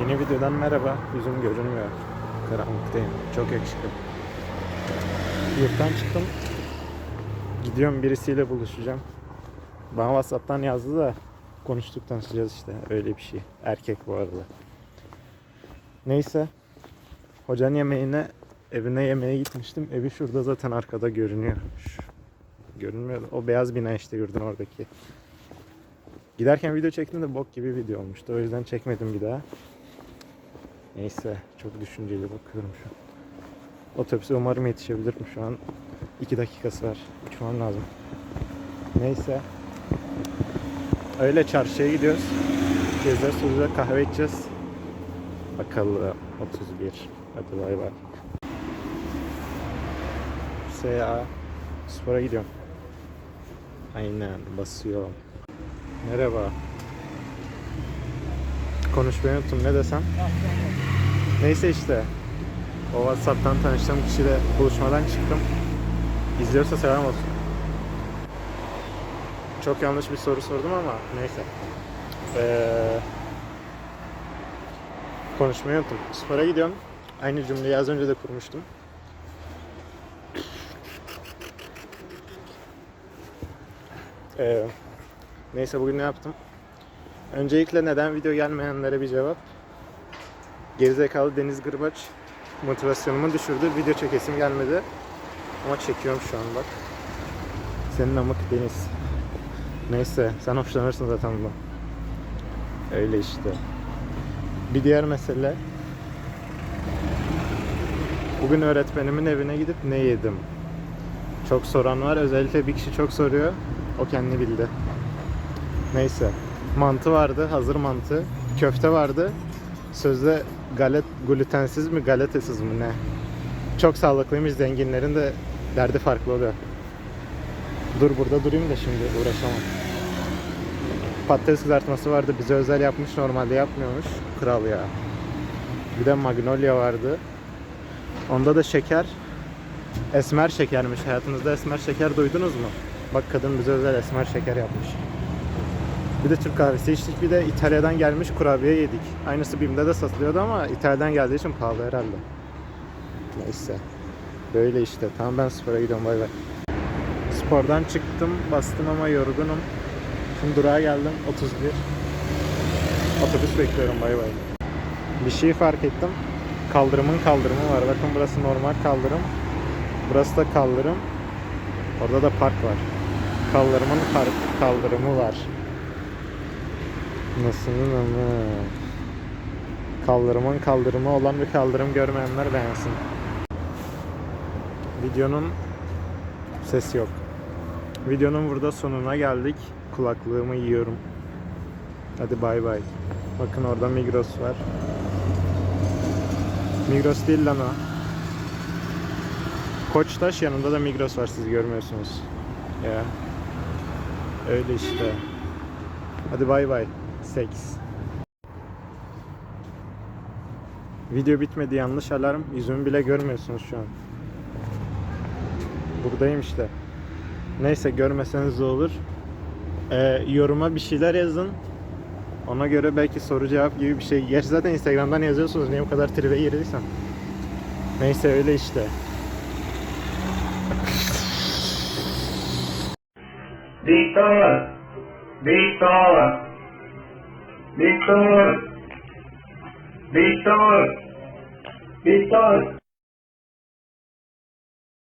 Yeni videodan merhaba. Yüzüm görünmüyor. Karanlıktayım. Çok yakışıklı. Yurttan çıktım. Gidiyorum birisiyle buluşacağım. Bana Whatsapp'tan yazdı da konuştuk tanışacağız işte. Öyle bir şey. Erkek bu arada. Neyse. Hocanın yemeğine evine yemeğe gitmiştim. Evi şurada zaten arkada görünüyor. Şu, görünmüyor. O beyaz bina işte yurdun oradaki. Giderken video çektim de bok gibi video olmuştu. O yüzden çekmedim bir daha. Neyse çok düşünceli bakıyorum şu an. Otobüse umarım yetişebilirim şu an. 2 dakikası var. Uçmam lazım. Neyse. Öyle çarşıya gidiyoruz. Gezer Sulu'da kahve içeceğiz. Bakalım 31. Hadi bay bay. SA Spora gidiyorum. Aynen basıyorum. Merhaba. Konuşmayı unuttum ne desem. Neyse işte. O Whatsapp'tan tanıştığım kişiyle buluşmadan çıktım. İzliyorsa selam olsun. Çok yanlış bir soru sordum ama neyse. Ee, konuşmayı unuttum. Spora gidiyorum. Aynı cümleyi az önce de kurmuştum. Ee, neyse bugün ne yaptım? Öncelikle neden video gelmeyenlere bir cevap. Gerizekalı Deniz Gırbaç motivasyonumu düşürdü. Video çekesim gelmedi. Ama çekiyorum şu an bak. Senin amık Deniz. Neyse sen hoşlanırsın zaten bundan. Öyle işte. Bir diğer mesele. Bugün öğretmenimin evine gidip ne yedim? Çok soran var. Özellikle bir kişi çok soruyor. O kendi bildi. Neyse. Mantı vardı. Hazır mantı. Köfte vardı. Sözde galet glutensiz mi galetesiz mi ne? Çok sağlıklıymış zenginlerin de derdi farklı oluyor. Dur burada durayım da şimdi uğraşamam. Patates kızartması vardı bize özel yapmış normalde yapmıyormuş. Kral ya. Bir de magnolia vardı. Onda da şeker. Esmer şekermiş. Hayatınızda esmer şeker duydunuz mu? Bak kadın bize özel esmer şeker yapmış. Bir de Türk kahvesi içtik. Bir de İtalya'dan gelmiş kurabiye yedik. Aynısı BİM'de de satılıyordu ama İtalya'dan geldiği için pahalı herhalde. Neyse. Böyle işte. Tamam ben spora gidiyorum. Bay bay. Spordan çıktım. Bastım ama yorgunum. Şimdi durağa geldim. 31. Otobüs bekliyorum. Bay bay. Bir şey fark ettim. Kaldırımın kaldırımı var. Bakın burası normal kaldırım. Burası da kaldırım. Orada da park var. Kaldırımın kaldırımı var. Nasıl ama? Kaldırımın kaldırımı olan bir kaldırım görmeyenler beğensin. Videonun sesi yok. Videonun burada sonuna geldik. Kulaklığımı yiyorum. Hadi bay bay. Bakın orada Migros var. Migros değil lan o. Koçtaş yanında da Migros var siz görmüyorsunuz. Ya. Öyle işte. Hadi bay bay. Seks. Video bitmedi yanlış alarm. Yüzümü bile görmüyorsunuz şu an. Buradayım işte. Neyse görmeseniz de olur. Ee, yoruma bir şeyler yazın. Ona göre belki soru cevap gibi bir şey. Gerçi zaten Instagram'dan yazıyorsunuz. Niye bu kadar tribe girdiysem. Neyse öyle işte. Victor, Victor, Victor, Victor, Victor.